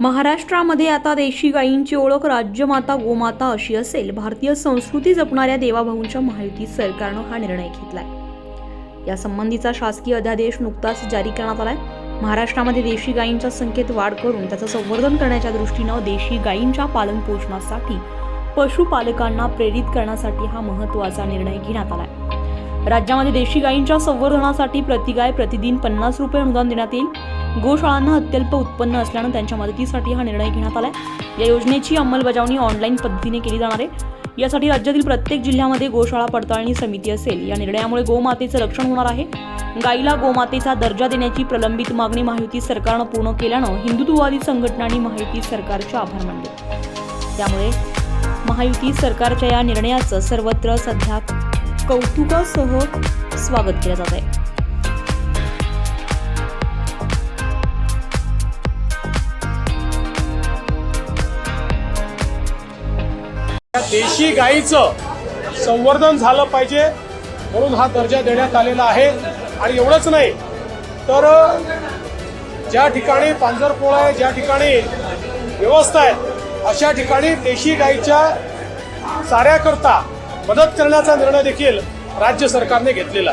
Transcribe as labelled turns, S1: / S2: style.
S1: महाराष्ट्रामध्ये आता देशी गायींची ओळख राज्यमाता गोमाता अशी असेल. भारतीय संस्कृती जपणाऱ्या देवाभाऊंच्या महायुती सरकारनं हा निर्णय घेतलाय. या संबंधीचा शासकीय अध्यादेश नुकताच जारी करण्यात आलाय. महाराष्ट्रामध्ये देशी गायींच्या संख्येत वाढ करून त्याचं संवर्धन करण्याच्या दृष्टीनं देशी गायींच्या पालनपोषणासाठी पशुपालकांना प्रेरित करण्यासाठी हा महत्त्वाचा निर्णय घेण्यात आलाय. राज्यामध्ये देशी गायींच्या संवर्धनासाठी प्रतिगाय प्रतिदिन पन्नास रुपये अनुदान देण्यात येईल. गोशाळांना अत्यल्प उत्पन्न असल्यानं त्यांच्या मदतीसाठी हा निर्णय घेण्यात आलाय. या योजनेची अंमलबजावणी ऑनलाईन पद्धतीने केली जाणार आहे. यासाठी राज्यातील प्रत्येक जिल्ह्यामध्ये गोशाळा पडताळणी समिती असेल. या निर्णयामुळे गोमातेचं रक्षण होणार आहे. गायीला गोमातेचा दर्जा देण्याची प्रलंबित मागणी महायुती सरकारनं पूर्ण केल्यानं हिंदुत्ववादी संघटनांनी महायुती सरकारचे आभार मानले. त्यामुळे महायुती सरकारच्या या निर्णयाचं सर्वत्र सध्या कौतुकासह स्वागत केलं जात आहे
S2: देशी गाईचं संवर्धन झालं पाहिजे म्हणून हा दर्जा देण्यात आलेला आहे. आणि एवढंच नाही तर ज्या ठिकाणी पांजरपोळ आहे ज्या ठिकाणी व्यवस्था आहे अशा ठिकाणी देशी गाईच्या चाऱ्याकरता मदत करण्याचा निर्णय देखील राज्य सरकारने घेतलेला आहे.